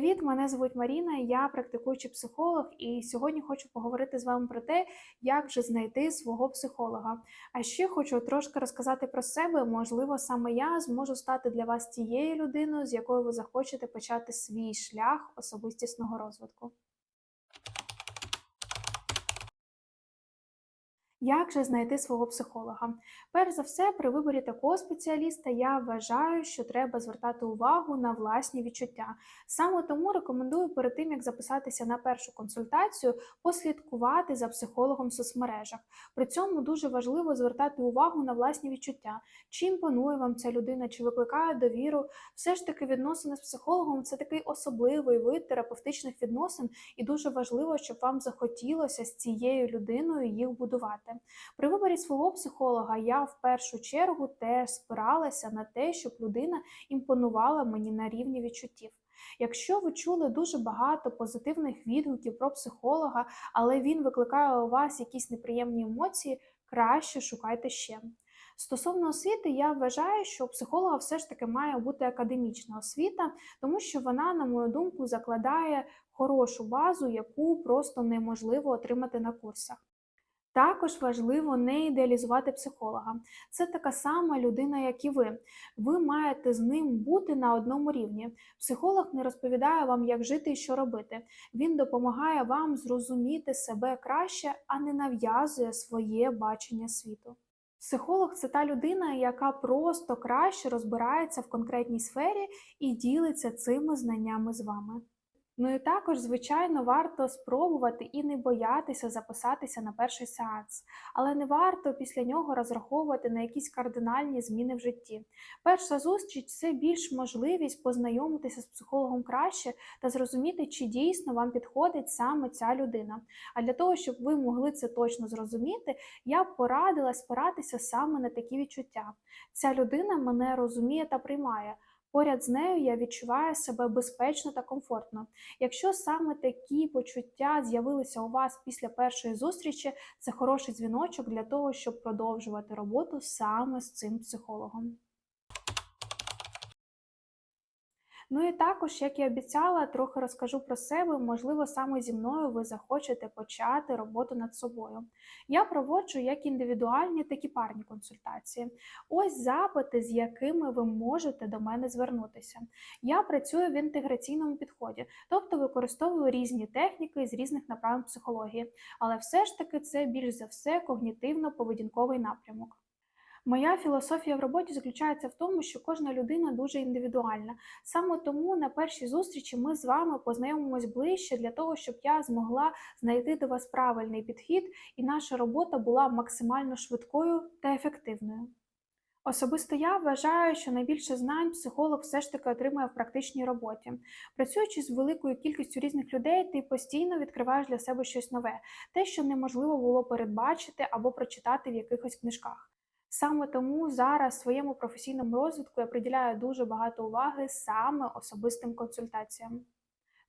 Привіт, мене звуть Маріна, я практикуючий психолог, і сьогодні хочу поговорити з вами про те, як же знайти свого психолога. А ще хочу трошки розказати про себе. Можливо, саме я зможу стати для вас тією людиною, з якою ви захочете почати свій шлях особистісного розвитку. Як же знайти свого психолога? Перш за все, при виборі такого спеціаліста я вважаю, що треба звертати увагу на власні відчуття. Саме тому рекомендую перед тим, як записатися на першу консультацію, послідкувати за психологом в соцмережах. При цьому дуже важливо звертати увагу на власні відчуття, чи імпонує вам ця людина, чи викликає довіру. Все ж таки, відносини з психологом це такий особливий вид терапевтичних відносин, і дуже важливо, щоб вам захотілося з цією людиною їх будувати. При виборі свого психолога я в першу чергу теж спиралася на те, щоб людина імпонувала мені на рівні відчуттів. Якщо ви чули дуже багато позитивних відгуків про психолога, але він викликає у вас якісь неприємні емоції, краще шукайте ще. Стосовно освіти, я вважаю, що у психолога все ж таки має бути академічна освіта, тому що вона, на мою думку, закладає хорошу базу, яку просто неможливо отримати на курсах. Також важливо не ідеалізувати психолога. Це така сама людина, як і ви. Ви маєте з ним бути на одному рівні. Психолог не розповідає вам, як жити і що робити. Він допомагає вам зрозуміти себе краще, а не нав'язує своє бачення світу. Психолог це та людина, яка просто краще розбирається в конкретній сфері і ділиться цими знаннями з вами. Ну і також, звичайно, варто спробувати і не боятися записатися на перший сеанс, але не варто після нього розраховувати на якісь кардинальні зміни в житті. Перша зустріч це більш можливість познайомитися з психологом краще та зрозуміти, чи дійсно вам підходить саме ця людина. А для того, щоб ви могли це точно зрозуміти, я б порадила спиратися саме на такі відчуття. Ця людина мене розуміє та приймає. Поряд з нею я відчуваю себе безпечно та комфортно. Якщо саме такі почуття з'явилися у вас після першої зустрічі, це хороший дзвіночок для того, щоб продовжувати роботу саме з цим психологом. Ну і також, як і обіцяла, трохи розкажу про себе. Можливо, саме зі мною ви захочете почати роботу над собою. Я проводжу як індивідуальні, так і парні консультації. Ось запити, з якими ви можете до мене звернутися. Я працюю в інтеграційному підході, тобто використовую різні техніки з різних направлень психології, але все ж таки це більш за все когнітивно-поведінковий напрямок. Моя філософія в роботі заключається в тому, що кожна людина дуже індивідуальна. Саме тому на першій зустрічі ми з вами познайомимось ближче для того, щоб я змогла знайти до вас правильний підхід, і наша робота була максимально швидкою та ефективною. Особисто я вважаю, що найбільше знань психолог все ж таки отримує в практичній роботі. Працюючи з великою кількістю різних людей, ти постійно відкриваєш для себе щось нове, те, що неможливо було передбачити або прочитати в якихось книжках. Саме тому зараз своєму професійному розвитку я приділяю дуже багато уваги саме особистим консультаціям.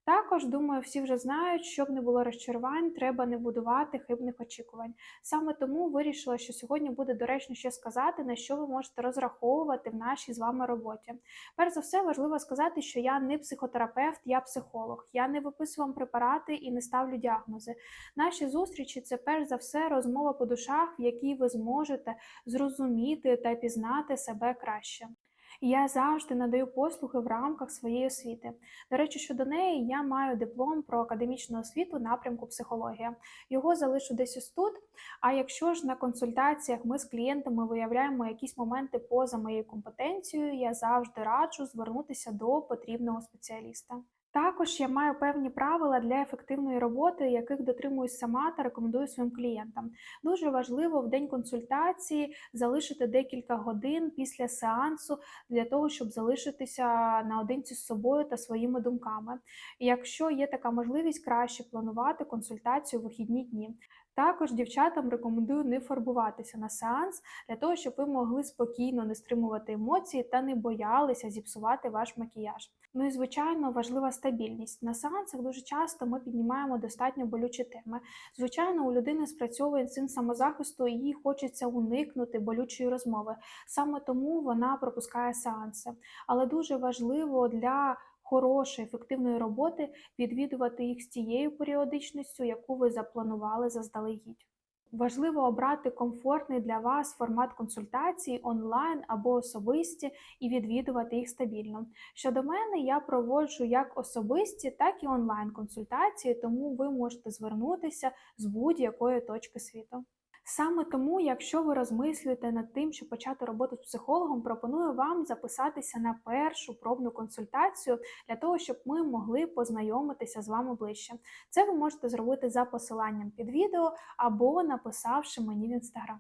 Також, думаю, всі вже знають, щоб не було розчарувань, треба не будувати хибних очікувань. Саме тому вирішила, що сьогодні буде доречно ще сказати, на що ви можете розраховувати в нашій з вами роботі. Перш за все, важливо сказати, що я не психотерапевт, я психолог. Я не виписую вам препарати і не ставлю діагнози. Наші зустрічі це перш за все розмова по душах, в якій ви зможете зрозуміти та пізнати себе краще. Я завжди надаю послуги в рамках своєї освіти. До речі, щодо неї я маю диплом про академічну освіту напрямку психологія. Його залишу десь ось тут. А якщо ж на консультаціях ми з клієнтами виявляємо якісь моменти поза моєю компетенцією, я завжди раджу звернутися до потрібного спеціаліста. Також я маю певні правила для ефективної роботи, яких дотримуюсь сама та рекомендую своїм клієнтам. Дуже важливо в день консультації залишити декілька годин після сеансу для того, щоб залишитися наодинці з собою та своїми думками. Якщо є така можливість, краще планувати консультацію в вихідні дні. Також дівчатам рекомендую не фарбуватися на сеанс для того, щоб ви могли спокійно не стримувати емоції та не боялися зіпсувати ваш макіяж. Ну і звичайно важлива стабільність. На сеансах дуже часто ми піднімаємо достатньо болючі теми. Звичайно, у людини спрацьовує інстинкт самозахисту, і їй хочеться уникнути болючої розмови. Саме тому вона пропускає сеанси. Але дуже важливо для хорошої, ефективної роботи відвідувати їх з тією періодичністю, яку ви запланували заздалегідь. Важливо обрати комфортний для вас формат консультацій онлайн або особисті і відвідувати їх стабільно. Щодо мене, я проводжу як особисті, так і онлайн консультації, тому ви можете звернутися з будь-якої точки світу. Саме тому, якщо ви розмислюєте над тим, щоб почати роботу з психологом, пропоную вам записатися на першу пробну консультацію для того, щоб ми могли познайомитися з вами ближче. Це ви можете зробити за посиланням під відео або написавши мені в інстаграм.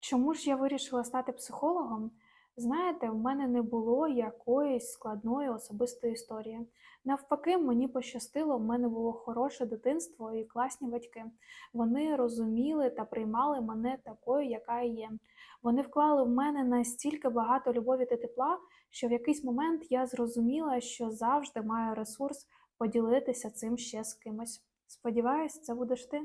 Чому ж я вирішила стати психологом? Знаєте, в мене не було якоїсь складної особистої історії. Навпаки, мені пощастило, в мене було хороше дитинство і класні батьки. Вони розуміли та приймали мене такою, яка я є. Вони вклали в мене настільки багато любові та тепла, що в якийсь момент я зрозуміла, що завжди маю ресурс поділитися цим ще з кимось. Сподіваюсь, це будеш ти.